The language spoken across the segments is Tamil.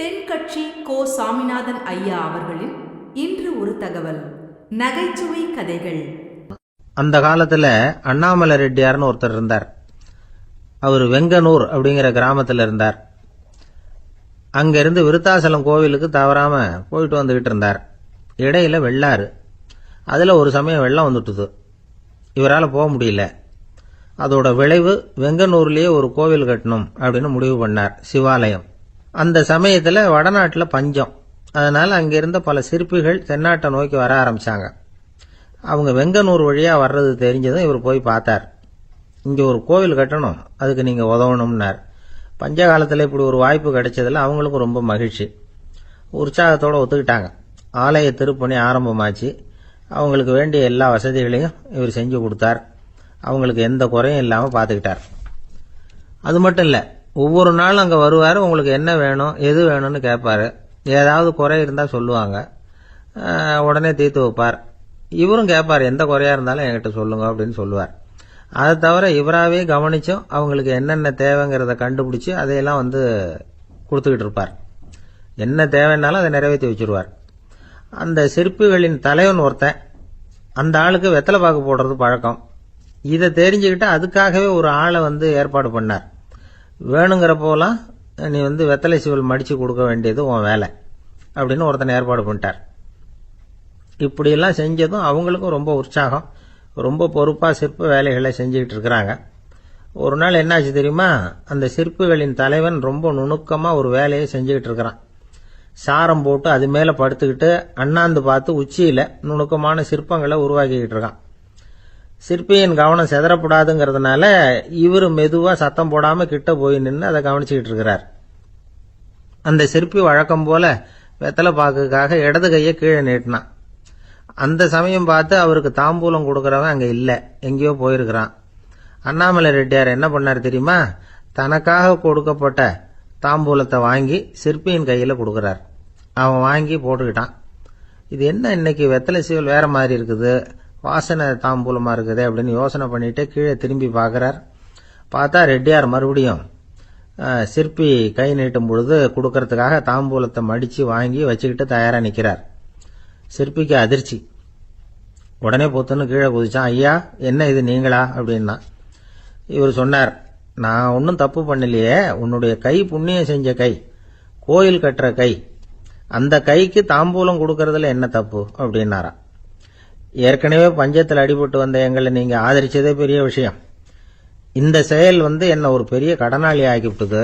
தென்கட்சி கோ சாமிநாதன் ஐயா அவர்களின் இன்று ஒரு தகவல். நகைச்சுவை கதைகள். அந்த காலத்துல அண்ணாமலை ரெட்டியார்னு ஒருத்தர் இருந்தார். அவர் வெங்கனூர் அப்படிங்கிற கிராமத்துல இருந்தார். அங்கிருந்து விருத்தாசலம் கோவிலுக்கு தவறாம போயிட்டு வந்துகிட்டு இருந்தார். இடையில வெள்ளாறு. அதுல ஒரு சமயம் வெள்ளம் வந்துட்டுது. இவரால் போக முடியல. அதோட விளைவு வெங்கனூர்லேயே ஒரு கோவில் கட்டணும் அப்படின்னு முடிவு பண்ணார் சிவாலயம். அந்த சமயத்தில் வடநாட்டில் பஞ்சம். அதனால அங்கிருந்த பல சிற்பிகள் தென்னாட்டை நோக்கி வர ஆரம்பித்தாங்க அவங்க வெங்கனூர் வழியாக வர்றது தெரிஞ்சதும் இவர் போய் பார்த்தார். இங்கே ஒரு கோவில் கட்டணும் அதுக்கு நீங்கள் உதவணும்னார். பஞ்ச காலத்தில் இப்படி ஒரு வாய்ப்பு கிடைச்சதில் அவங்களுக்கும் ரொம்ப மகிழ்ச்சி. உற்சாகத்தோடு ஒத்துக்கிட்டாங்க. ஆலய திருப்பணி ஆரம்பமாச்சு. அவங்களுக்கு வேண்டிய எல்லா வசதிகளையும் இவர் செஞ்சு கொடுத்தார். அவங்களுக்கு எந்த குறையும் இல்லாமல் பார்த்துக்கிட்டார். அது மட்டும் இல்லை ஒவ்வொரு நாளும் அங்கே வருவார் உங்களுக்கு என்ன வேணும் எது வேணும்னு கேட்பார். ஏதாவது குறை இருந்தால் சொல்லுவாங்க. உடனே தீர்த்து வைப்பார். இவரும் கேட்பார் எந்த குறையாக இருந்தாலும் என்கிட்ட சொல்லுங்க அப்படின்னு சொல்லுவார். அதை தவிர இவராகவே கவனிச்சும் அவங்களுக்கு என்னென்ன தேவைங்கிறத கண்டுபிடிச்சி அதையெல்லாம் வந்து கொடுத்துக்கிட்டு இருப்பார். என்ன தேவைன்னாலும் அதை நிறைவேற்றி வச்சிருவார். அந்த சிற்பிகளின் தலைவன் ஒருத்தன் அந்த ஆளுக்கு வெத்தலை பாக்கு போடுறது பழக்கம். இதை தெரிஞ்சுக்கிட்டு அதுக்காகவே ஒரு ஆளை வந்து ஏற்பாடு பண்ணார். வேணுங்கிறப்போலாம் நீ வந்து வெத்தலை சிவல் மடித்து கொடுக்க வேண்டியது உன் வேலை அப்படின்னு ஒருத்தனை ஏற்பாடு பண்ணிட்டார். இப்படியெல்லாம் செஞ்சதும் அவங்களுக்கும் ரொம்ப உற்சாகம் ரொம்ப பொறுப்பாக சிற்ப வேலைகளை செஞ்சுக்கிட்டு இருக்கிறாங்க. ஒரு நாள் என்னாச்சு தெரியுமா? அந்த சிற்பிகளின் தலைவன் ரொம்ப நுணுக்கமாக ஒரு வேலையை செஞ்சுக்கிட்டு இருக்கிறான். சாரம் போட்டு அது மேலே படுத்துக்கிட்டு அண்ணாந்து பார்த்து உச்சியில் நுணுக்கமான சிற்பங்களை உருவாக்கிக்கிட்டு இருக்கான். சிற்பியின் கவனம் செதறப்படாதுங்கிறதுனால இவர் மெதுவாக சத்தம் போடாமல் கிட்ட போய் நின்று அதை கவனிச்சுக்கிட்டு இருக்கிறார். அந்த சிற்பி வழக்கம் போல வெத்தலை பாக்குக்காக இடது கையை கீழே நீட்டினான். அந்த சமயம் பார்த்து அவருக்கு தாம்பூலம் கொடுக்குறவன் அங்கே இல்லை எங்கேயோ போயிருக்கிறான். அண்ணாமலை ரெட்டியார் என்ன பண்ணார் தெரியுமா? தனக்காக கொடுக்கப்பட்ட தாம்பூலத்தை வாங்கி சிற்பியின் கையில் கொடுக்குறார். அவன் வாங்கி போட்டுக்கிட்டான். இது என்ன இன்னைக்கு வெத்தலை சீவல் வேற மாதிரி இருக்குது? வாசனை தாம்பூலமாக இருக்குது அப்படின்னு யோசனை பண்ணிட்டு கீழே திரும்பி பார்க்குறார். பார்த்தா ரெட்டியார் மறுபடியும் சிற்பி கை நீட்டும் பொழுது கொடுக்கறதுக்காக தாம்பூலத்தை மடித்து வாங்கி வச்சுக்கிட்டு தயாராக நிற்கிறார் சிற்பிக்கு அதிர்ச்சி. உடனே பொத்துன்னு கீழே குதிச்சான் ஐயா என்ன இது நீங்களா? அப்படின்னா இவர் சொன்னார் நான் ஒன்றும் தப்பு பண்ணலையே. உன்னுடைய கை புண்ணியம் செஞ்ச கை கோயில் கட்டுற கை அந்த கைக்கு தாம்பூலம் கொடுக்கறதுல என்ன தப்பு? அப்படின்னாராம். ஏற்கனவே பஞ்சத்தில் அடிபட்டு வந்த எங்களை நீங்கள் ஆதரித்ததே பெரிய விஷயம். இந்த செயல் வந்து என்னை ஒரு பெரிய கடனாளி ஆக்கிவிட்டது.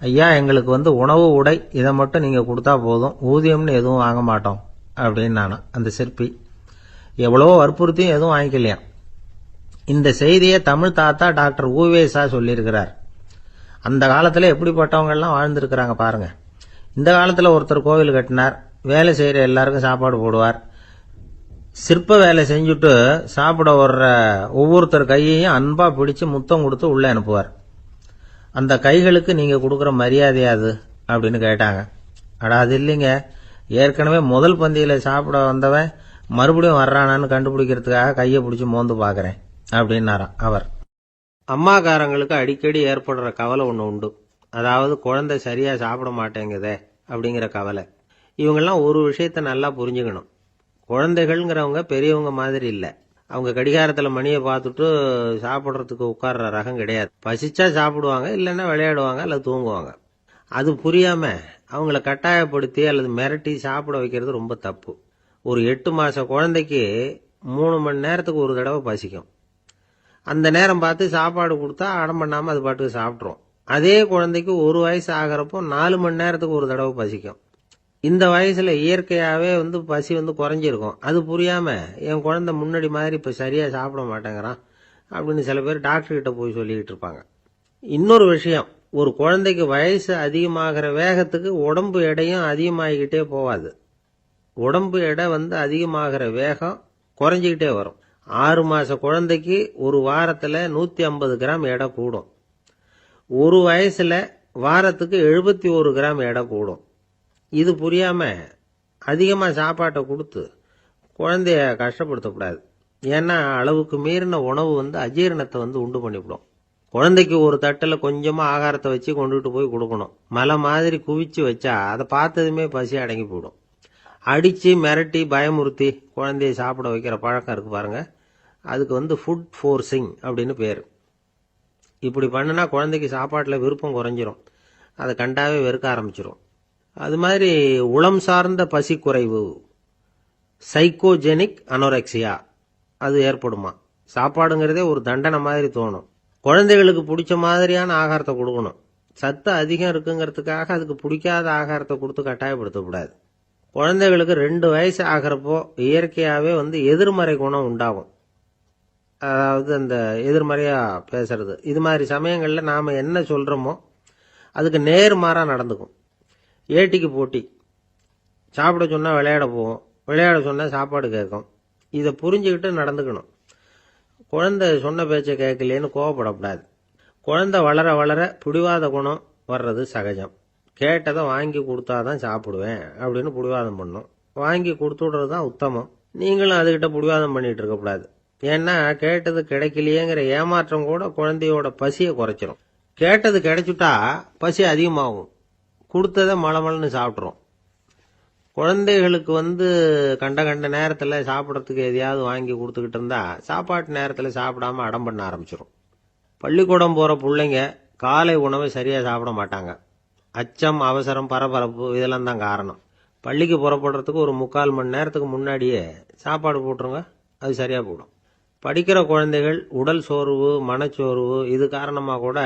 ஐயா எங்களுக்கு வந்து உணவு உடை இதை மட்டும் நீங்கள் கொடுத்தா போதும். ஊதியம்னு எதுவும் வாங்க மாட்டோம் அப்படின்னு நான் அந்த சிற்பி. எவ்வளவோ வற்புறுத்தியும் எதுவும் வாங்கிக்கலையா? இந்த செய்தியை தமிழ் தாத்தா டாக்டர் ஊவேசா சொல்லியிருக்கிறார். அந்த காலத்தில் எப்படிப்பட்டவங்கெல்லாம் வாழ்ந்துருக்கிறாங்க பாருங்கள் இந்த காலத்தில் ஒருத்தர் கோவில் கட்டினார் வேலை செய்கிற எல்லாருக்கும் சாப்பாடு போடுவார். சிற்ப வேலை செஞ்சுட்டு சாப்பிட வர்ற ஒவ்வொருத்தர் கையையும் அன்பா பிடிச்சு முத்தம் கொடுத்து உள்ள அனுப்புவார். அந்த கைகளுக்கு நீங்க கொடுக்குற மரியாதை அது அப்படின்னு கேட்டாங்க. அடா அது இல்லைங்க. ஏற்கனவே முதல் பந்தியில சாப்பிட வந்தவன் மறுபடியும் வர்றானான்னு கண்டுபிடிக்கிறதுக்காக கையை பிடிச்சி மோந்து பார்க்குறேன் அப்படின்னாராம் அவர். அம்மாக்காரங்களுக்கு அடிக்கடி ஏற்படுற கவலை ஒன்று உண்டு. அதாவது குழந்தை சரியா சாப்பிட மாட்டேங்குதே அப்படிங்கிற கவலை. இவங்கெல்லாம் ஒரு விஷயத்த நல்லா புரிஞ்சுக்கணும். குழந்தைகள்ங்கிறவங்க பெரியவங்க மாதிரி இல்லை. அவங்க கடிகாரத்தில் மணியை பார்த்துட்டு சாப்பிட்றதுக்கு உட்கார்ற ரகம் கிடையாது. பசிச்சா சாப்பிடுவாங்க இல்லைன்னா விளையாடுவாங்க அல்லது தூங்குவாங்க. அது புரியாமல் அவங்கள கட்டாயப்படுத்தி அல்லது மிரட்டி சாப்பிட வைக்கிறது ரொம்ப தப்பு. ஒரு எட்டு மாத குழந்தைக்கு மூணு மணி நேரத்துக்கு ஒரு தடவை பசிக்கும். அந்த நேரம் பார்த்து சாப்பாடு கொடுத்தா அடம் பண்ணாமல் அது பாட்டுக்கு சாப்பிட்ரும் அதே குழந்தைக்கு ஒரு வயசு ஆகிறப்போ நாலு மணி நேரத்துக்கு ஒரு தடவை பசிக்கும். இந்த வயசுல இயற்கையாவே வந்து பசி வந்து குறைஞ்சிருக்கும். அது புரியாம என் குழந்தை முன்னாடி மாதிரி இப்ப சரியா சாப்பிட மாட்டேங்கிறான் அப்படின்னு சில பேர் டாக்டர்கிட்ட போய் சொல்லிக்கிட்டு இருப்பாங்க. இன்னொரு விஷயம் ஒரு குழந்தைக்கு வயசு அதிகமாகிற வேகத்துக்கு உடம்பு எடையும் அதிகமாகிக்கிட்டே போகாது. உடம்பு எடை வந்து அதிகமாகிற வேகம் குறைஞ்சிக்கிட்டே வரும். ஆறு மாத குழந்தைக்கு ஒரு வாரத்தில் நூற்றி ஐம்பது கிராம் எடை கூடும். ஒரு வயசில் வாரத்துக்கு எழுபத்தி ஒரு கிராம் எடை கூடும். இது புரியாமல் அதிகமாக சாப்பாட்டை கொடுத்து குழந்தைய கஷ்டப்படுத்தக்கூடாது. ஏன்னா அளவுக்கு மீறின உணவு வந்து அஜீரணத்தை வந்து உண்டு பண்ணிவிடும். குழந்தைக்கு ஒரு தட்டில் கொஞ்சமாக ஆகாரத்தை வச்சு கொண்டுகிட்டு போய் கொடுக்கணும். மலை மாதிரி குவிச்சு வச்சா அதை பார்த்ததுமே பசி அடங்கி போயிடும். அடித்து மிரட்டி பயமுறுத்தி குழந்தைய சாப்பிட வைக்கிற பழக்கம் இருக்குது பாருங்க. அதுக்கு வந்து ஃபுட் ஃபோர்ஸிங் அப்படின்னு பேர். இப்படி பண்ணுனா குழந்தைக்கு சாப்பாட்டில் விருப்பம் குறைஞ்சிரும். அதை கண்டாவே வெறுக்க ஆரம்பிச்சிடும் அது மாதிரி உளம் சார்ந்த பசி குறைவு சைக்கோஜெனிக் அனோரெக்சியா அது ஏற்படுமா? சாப்பாடுங்கிறதே ஒரு தண்டனை மாதிரி தோணும். குழந்தைகளுக்கு பிடிச்ச மாதிரியான ஆகாரத்தை கொடுக்கணும். சத்து அதிகம் இருக்குங்கிறதுக்காக அதுக்கு பிடிக்காத ஆகாரத்தை கொடுத்து கட்டாயப்படுத்தக்கூடாது. குழந்தைகளுக்கு ரெண்டு வயசு ஆகிறப்போ இயற்கையாகவே வந்து எதிர்மறை குணம் உண்டாகும். அதாவது அந்த எதிர்மறையாக பேசுறது. இது மாதிரி சமயங்களில் நாம் என்ன சொல்கிறோமோ அதுக்கு நேர்மாறாக நடந்துக்கும். ஏட்டிக்கு போட்டி. சாப்பிட சொன்னால் விளையாட போவோம். விளையாட சொன்னால் சாப்பாடு கேட்கும். இதை புரிஞ்சுக்கிட்டு நடந்துக்கணும். குழந்தை சொன்ன பேச்சை கேட்கலேன்னு கோவப்படக்கூடாது. குழந்தை வளர வளர பிடிவாத குணம் வர்றது சகஜம். கேட்டதை வாங்கி கொடுத்தாதான் சாப்பிடுவேன் அப்படின்னு பிடிவாதம் பண்ணும். வாங்கி கொடுத்துடுறது தான் உத்தமம். நீங்களும் அதுக்கிட்ட பிடிவாதம் பண்ணிகிட்டு இருக்கக்கூடாது ஏன்னா கேட்டது கிடைக்கலையேங்கிற ஏமாற்றம் கூட குழந்தையோட பசியை குறைச்சிரும். கேட்டது கிடைச்சுட்டா பசி அதிகமாகும். கொடுத்ததை மலமலன்னு சாப்பிட்றோம் குழந்தைகளுக்கு வந்து கண்ட கண்ட நேரத்தில் சாப்பிட்றதுக்கு எதையாவது வாங்கி கொடுத்துக்கிட்டு இருந்தா சாப்பாட்டு நேரத்தில் சாப்பிடாம அடம் பண்ண ஆரம்பிச்சிடும் பள்ளிக்கூடம் போகிற பிள்ளைங்க காலை உணவை சரியாக சாப்பிட மாட்டாங்க. அச்சம் அவசரம் பரபரப்பு இதெல்லாம் தான் காரணம். பள்ளிக்கு புறப்படுறதுக்கு ஒரு முக்கால் மணி நேரத்துக்கு முன்னாடியே சாப்பாடு போட்டுருங்க அது சரியாக போடும் படிக்கிற குழந்தைகள் உடல் சோர்வு மனச்சோர்வு இது காரணமாக கூட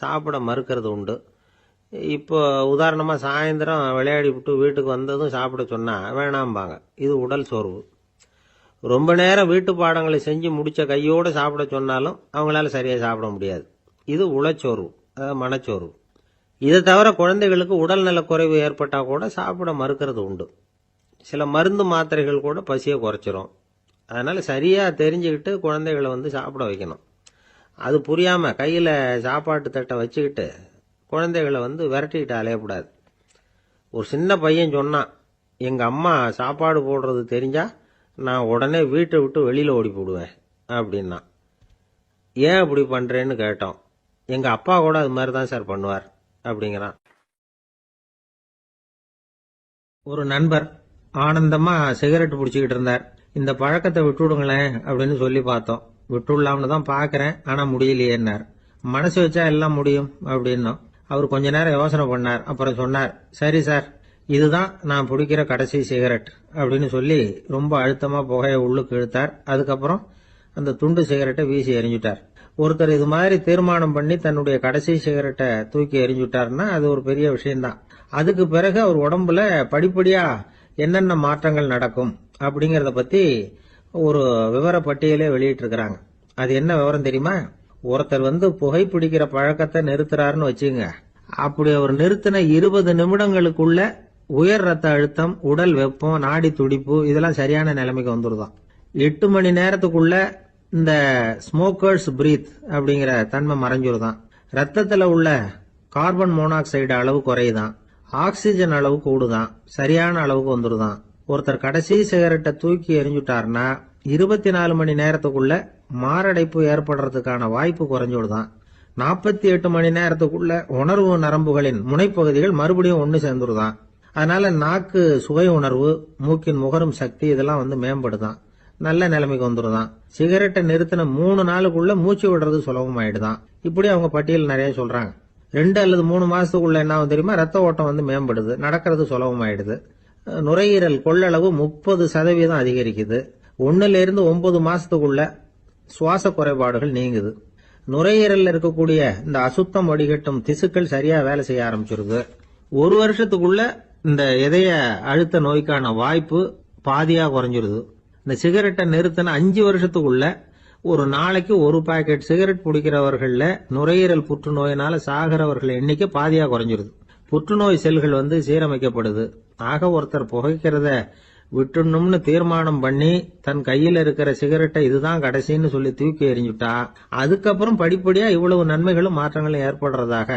சாப்பிட மறுக்கிறது உண்டு. இப்போ உதாரணமாக சாயந்தரம் விளையாடி விட்டு வீட்டுக்கு வந்ததும் சாப்பிட சொன்னால் வேணாம்பாங்க. இது உடல் சோர்வு. ரொம்ப நேரம் வீட்டு பாடங்களை செஞ்சு முடித்த கையோடு சாப்பிட சொன்னாலும் அவங்களால சரியாக சாப்பிட முடியாது. இது உளச்சோர்வு அதாவது மனச்சோர்வு. இதை தவிர குழந்தைகளுக்கு உடல்நல குறைவு ஏற்பட்டால் கூட சாப்பிட மறுக்கிறது உண்டு. சில மருந்து மாத்திரைகள் கூட பசியை குறைச்சிரும். அதனால் சரியாக தெரிஞ்சுக்கிட்டு குழந்தைகளை வந்து சாப்பிட வைக்கணும். அது புரியாமல் கையில் சாப்பாட்டு தட்டை வச்சுக்கிட்டு குழந்தைகளை வந்து விரட்டிக்கிட்டு அலையக்கூடாது. ஒரு சின்ன பையன் சொன்னான் எங்கள் அம்மா சாப்பாடு போடுறது தெரிஞ்சால் நான் உடனே வீட்டை விட்டு வெளியில் ஓடி போடுவேன் அப்படின்னா ஏன் அப்படி பண்ணுறேன்னு கேட்டோம். எங்கள் அப்பா கூட அது மாதிரி தான் சார் பண்ணுவார் அப்படிங்கிறான். ஒரு நண்பர் ஆனந்தமாக சிகரெட் பிடிச்சிக்கிட்டு இருந்தார். இந்த பழக்கத்தை விட்டுவிடுங்களேன் அப்படின்னு சொல்லி பார்த்தோம். விட்டுடலாம்னு தான் பார்க்குறேன் ஆனால் முடியலையேன்னார். மனசு வச்சா எல்லாம் முடியும் அப்படின்னோம். அவர் கொஞ்ச நேரம் யோசனை பண்ணார். அப்புறம் சொன்னார் சரி சார் இதுதான் நான் பிடிக்கிற கடைசி சிகரெட் அப்படின்னு சொல்லி ரொம்ப அழுத்தமாக புகையை உள்ளுக்கு இழுத்தார். அதுக்கப்புறம் அந்த துண்டு சிகரெட்டை வீசி எரிஞ்சுட்டார் ஒருத்தர் இது மாதிரி தீர்மானம் பண்ணி தன்னுடைய கடைசி சிகரெட்டை தூக்கி எறிஞ்சுட்டாருன்னா அது ஒரு பெரிய விஷயம்தான். அதுக்கு பிறகு அவர் உடம்புல படிப்படியா என்னென்ன மாற்றங்கள் நடக்கும் அப்படிங்கறத பத்தி ஒரு விவர பட்டியலே வெளியிட்டிருக்கிறாங்க. அது என்ன விவரம் தெரியுமா? ஒருத்தர் வந்து புகைப்பிடிக்கிற பழக்கத்தை நிறுத்துறாருன்னு வச்சுங்க அப்படி அவர் நிறுத்தின இருபது நிமிடங்களுக்குள்ள உயர் ரத்த அழுத்தம் உடல் வெப்பம் நாடி துடிப்பு இதெல்லாம் சரியான நிலைமைக்கு வந்துருதான். எட்டு மணி நேரத்துக்குள்ள இந்த ஸ்மோக்கர்ஸ் பிரீத் அப்படிங்கிற தன்மை மறைஞ்சிருதான். ரத்தத்துல உள்ள கார்பன் மோனாக்சைடு அளவு குறையுதான். ஆக்சிஜன் அளவு கூடுதான். சரியான அளவுக்கு வந்துருதான். ஒருத்தர் கடைசி சிகரெட்டை தூக்கி எரிஞ்சுட்டாருன்னா இருபத்தி நாலு மணி நேரத்துக்குள்ள மாரடைப்பு ஏற்படுறதுக்கான வாய்ப்பு குறைஞ்சுடுதான். நாற்பத்தி எட்டு மணி நேரத்துக்குள்ள உணர்வு நரம்புகளின் முனைப்பகுதிகள் மறுபடியும் ஒன்று சேர்ந்துருதான். அதனால நாக்கு சுவை உணர்வு மூக்கின் முகரும் சக்தி இதெல்லாம் வந்து மேம்படுதான். நல்ல நிலைமைக்கு வந்துருதான். சிகரெட்டை நிறுத்தின மூணு நாளுக்குள்ள மூச்சு விடுறது சுலபமாயிடுதான் இப்படி அவங்க பட்டியல் நிறைய சொல்றாங்க. ரெண்டு அல்லது மூணு மாசத்துக்குள்ள என்ன ஆகும் தெரியுமா? ரத்த ஓட்டம் வந்து மேம்படுது. நடக்கிறது சுலபமாயிடுது நுரையீரல் கொள்ளளவு முப்பது சதவீதம் அதிகரிக்குது. ஒன்னுல இருந்து ஒன்பது மாசத்துக்குள்ள சுவாச குறைபாடுகள் நீங்குது. நுரையீரல்ல இருக்கக்கூடிய இந்த அசுத்தம் வடிகட்டும் திசுக்கள் சரியா வேலை செய்ய ஆரம்பிச்சிருது. ஒரு வருஷத்துக்குள்ள இந்த இதய அழுத்த நோய்க்கான வாய்ப்பு பாதியா குறைஞ்சிருது. இந்த சிகரெட்டை நிறுத்தின அஞ்சு வருஷத்துக்குள்ள ஒரு நாளைக்கு ஒரு பாக்கெட் சிகரெட் பிடிக்கிறவர்கள்ல நுரையீரல் புற்றுநோயினால சாகிறவர்கள் எண்ணிக்கை பாதியா குறைஞ்சிருது. புற்றுநோய் செல்கள் வந்து சீரமைக்கப்படுது. ஆக ஒருத்தர் புகைக்கிறத விட்டுணும்னு தீர்மானம் பண்ணி தன் கையில் இருக்கிற சிகரெட்டை இதுதான் கடைசின்னு சொல்லி தூக்கி எறிஞ்சுட்டா அதுக்கப்புறம் படிப்படியா இவ்வளவு நன்மைகளும் மாற்றங்களும் ஏற்படுறதாக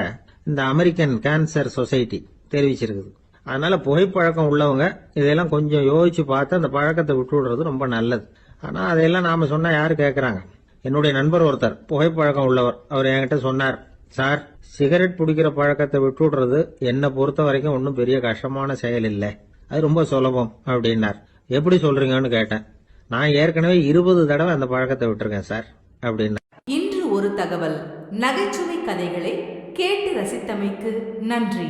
இந்த அமெரிக்கன் கேன்சர் சொசைட்டி தெரிவிச்சிருக்குது. அதனால புகைப்பழக்கம் உள்ளவங்க இதையெல்லாம் கொஞ்சம் யோசிச்சு பார்த்து அந்த பழக்கத்தை விட்டு விடுறது ரொம்ப நல்லது. ஆனா அதையெல்லாம் நாம சொன்னா யாரு கேட்கறாங்க என்னுடைய நண்பர் ஒருத்தர் புகைப்பழக்கம் உள்ளவர் அவர் என்கிட்ட சொன்னார் சார் சிகரெட் பிடிக்கிற பழக்கத்தை விட்டுடுறது என்னை பொறுத்த வரைக்கும் ஒன்றும் பெரிய கஷ்டமான செயல் இல்லை. அது ரொம்ப சுலபம் அப்படின்னார். எப்படி சொல்றீங்கன்னு கேட்டேன். நான் ஏற்கனவே இருபது தடவை அந்த பழக்கத்தை விட்டுருக்கேன் சார் அப்படின்னா இன்று ஒரு தகவல். நகைச்சுவை கதைகளை கேட்டு ரசித்தமைக்கு நன்றி.